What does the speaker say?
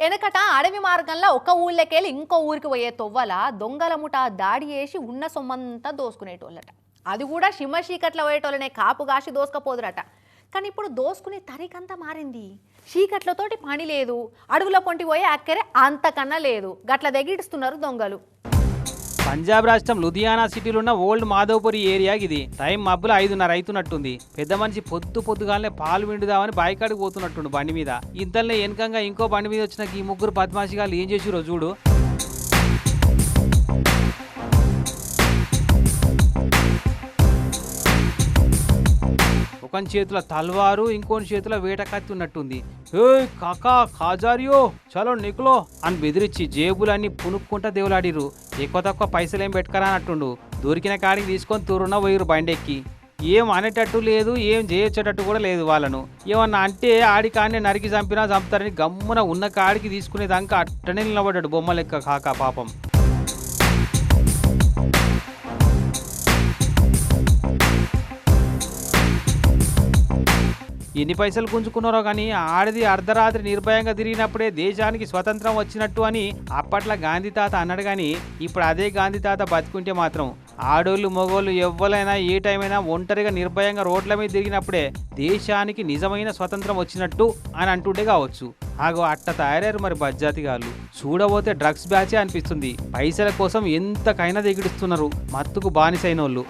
వెనకట అడవి మార్గంలో ఒక ఊళ్ళకెళ్ళి ఇంకో ఊరికి పోయే తొవ్వల దొంగల ముఠ దాడి చేసి ఉన్న సొమ్మంతా దోసుకునేటోళ్ళట. అది కూడా షిమ్మ చీకట్లో పోయేటోళ్ళనే కాపు కాసి దోసుకపోదురట. కానీ ఇప్పుడు దోసుకునే తరికంతా మారింది. చీకట్లతోటి పని లేదు. అడవుల పొంటి పోయే అక్కరే అంతకన్నా లేదు. గట్ల దగ్గిడుస్తున్నారు దొంగలు. పంజాబ్ రాష్ట్రం లుధియానా సిటీలో ఉన్న ఓల్డ్ మాధవపురి ఏరియా ఇది. టైం మబ్బులు ఐదున్నర అవుతున్నట్టుంది పెద్ద మనిషి పొద్దు పొద్దుగానే పాలు విండుదామని బాయికాడికి పోతున్నట్టుండు బండి మీద. ఇంతల్నే వెనకంగా ఇంకో బండి మీద వచ్చిన ఈ ముగ్గురు బద్మాషిగాళ్ళు ఏం చేసిరో చూడు. ఒకని చేతిలో తల్వారు ఇంకోని చేతిలో వేట కత్తి ఉన్నట్టుంది. ఏయ్ కాకా కాజారియో చలో నికులో అని బెదిరించి జేబులన్నీ పునుక్కుంటా దేవులాడిరు ఎక్కువ తక్కువ పైసలు ఏం పెట్టుకరా అన్నట్టుండు. దొరికిన కాడికి తీసుకొని తూరున్న పోయిరు బండెక్కి ఏం అనేటట్టు లేదు ఏం చేయొచ్చేటట్టు కూడా లేదు వాళ్ళను. ఏమన్నా అంటే ఆడి కాడిని నరికి చంపినా చంపుతారని గమ్మున ఉన్న కాడికి తీసుకునేదాకా అట్టనే నిలబడ్డాడు బొమ్మ లెక్క కాక పాపం. ఎన్ని పైసలు గుంజుకున్నారో కానీ ఆడిది అర్ధరాత్రి నిర్భయంగా తిరిగినప్పుడే దేశానికి స్వతంత్రం వచ్చినట్టు అని అప్పట్లో గాంధీ తాత అన్నాడు కానీ ఇప్పుడు అదే గాంధీ తాత బతుకుంటే మాత్రం ఆడోళ్ళు మగోళ్ళు ఎవ్వరైనా ఏ టైం అయినా ఒంటరిగా నిర్భయంగా రోడ్ల మీద తిరిగినప్పుడే దేశానికి నిజమైన స్వతంత్రం వచ్చినట్టు అని అంటుండే కావచ్చు. ఆగో అట్ట తయారయ్యారు మరి బజ్జాతిగాళ్ళు చూడబోతే డ్రగ్స్ బ్యాచే అనిపిస్తుంది. పైసల కోసం ఎంతకైనా దిగిడిస్తున్నారు. మత్తుకు బానిసైన వాళ్ళు